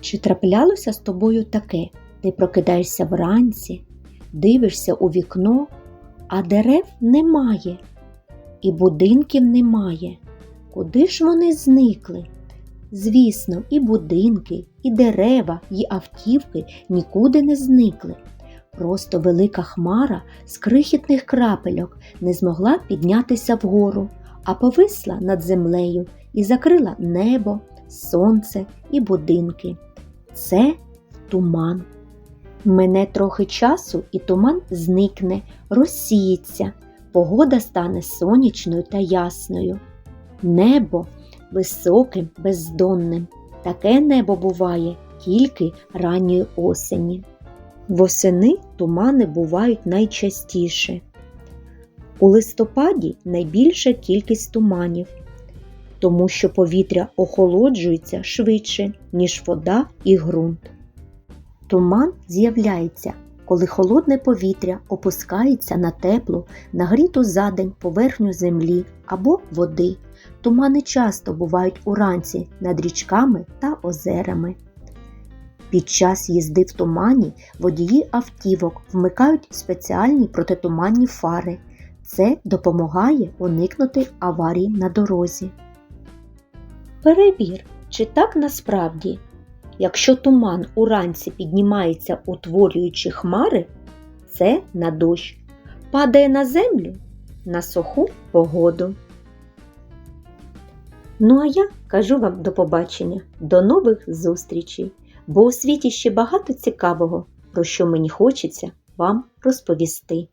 Чи траплялося з тобою таке? Ти прокидаєшся вранці, дивишся у вікно, а дерев немає, і будинків немає. Куди ж вони зникли? Звісно, і будинки, і дерева, і автівки нікуди не зникли. Просто велика хмара з крихітних крапельок не змогла піднятися вгору, а повисла над землею і закрила небо, сонце і будинки. Це туман. Мине трохи часу, і туман зникне, розсіється, погода стане сонячною та ясною. Небо високим, бездонним. Таке небо буває тільки ранньої осені. Восени тумани бувають найчастіше. У листопаді найбільша кількість туманів, тому що повітря охолоджується швидше, ніж вода і ґрунт. Туман з'являється, коли холодне повітря опускається на теплу, нагріту за день поверхню землі або води. Тумани часто бувають уранці над річками та озерами. Під час їзди в тумані водії автівок вмикають спеціальні протитуманні фари. Це допомагає уникнути аварій на дорозі. Перевір, чи так насправді. Якщо туман уранці піднімається, утворюючи хмари, це на дощ, падає на землю на суху погоду. Ну а я кажу вам до побачення, до нових зустрічей, бо у світі ще багато цікавого, про що мені хочеться вам розповісти.